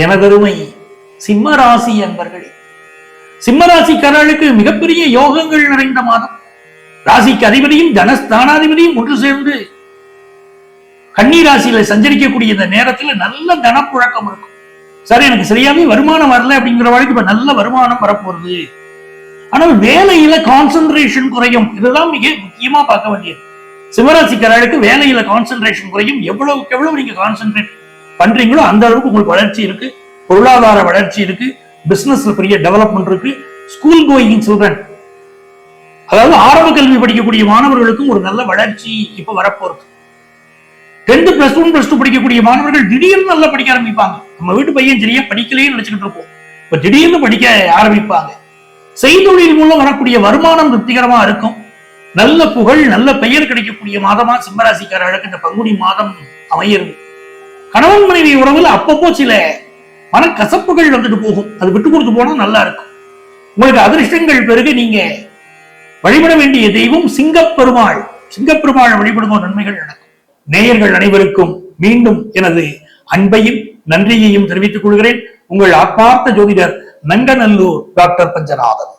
எனதருமை சிம்மராசி அன்பர்களே சிம்மராசிக்காரர்களுக்கு மிகப்பெரிய யோகங்கள் நிறைந்த மாதம். ராசிக்கு அதிபதியும் தனஸ்தானாதிபதியும் ஒன்று சேர்ந்து கன்னி ராசியில சஞ்சரிக்கக்கூடிய இந்த நேரத்துல நல்ல தனப்புழக்கம் இருக்கும். சார் எனக்கு சரியாவே வருமானம் வரல அப்படிங்கிற வாழ்க்கை இப்ப நல்ல வருமானம் வரப்போறது ஆனால் வேலையில கான்சென்ட்ரேஷன் குறையும். இதுதான் மிக முக்கியமா பார்க்க வேண்டியது. சிவராசிக்காரர்களுக்கு வேலையில கான்சென்ட்ரேஷன் குறையும். எவ்வளவுக்கு எவ்வளவு நீங்க கான்சென்ட்ரேட் பண்றீங்களோ அந்த அளவுக்கு உங்களுக்கு வளர்ச்சி இருக்கு. பொருளாதார வளர்ச்சி இருக்கு. பிசினஸ்ல பெரிய டெவலப்மெண்ட் இருக்கு. ஸ்கூல் கோயிங் சில்ட்ரன் அதாவது ஆரம்ப கல்வி படிக்கக்கூடிய மாணவர்களுக்கும் ஒரு நல்ல வளர்ச்சி இப்ப வரப்போறது tenth plus one plus two படிக்கக்கூடிய மாணவர்கள் திடீர்னு நல்லா படிக்க ஆரம்பிப்பாங்க. நம்ம வீட்டு பையன் சரியா படிக்கலையே நினைச்சுக்கிட்டு இருப்போம். இப்ப திடீர்னு படிக்க ஆரம்பிப்பாங்க. செய்தொழில் மூலம் வரக்கூடிய வருமானம் திருப்திகரமா இருக்கும். நல்ல புகழ் நல்ல பெயர் கிடைக்கக்கூடிய மாதமா சிம்மராசிக்காரர்களுக்கு இந்த பங்குனி மாதம் அமையிறது. கணவன் மனைவி உறவுல அப்பப்போ சில மனக்கசப்புகள் வந்துட்டு போகும். அது விட்டு கொடுத்து போனா நல்லா இருக்கும். உங்களுக்கு அதிர்ஷ்டங்கள் பிறகு நீங்க வழிபட வேண்டிய தெய்வம் சிங்கப்பெருமாள். சிங்கப்பெருமாள் வழிபடுவோம் நன்மைகள் நடக்கும். நேயர்கள் அனைவருக்கும் மீண்டும் எனது அன்பையும் நன்றியையும் தெரிவித்துக் கொள்கிறேன். உங்கள் ஆத்மார்த்த ஜோதிடர் நங்கநல்லூர் டாக்டர் பஞ்சநாதன்.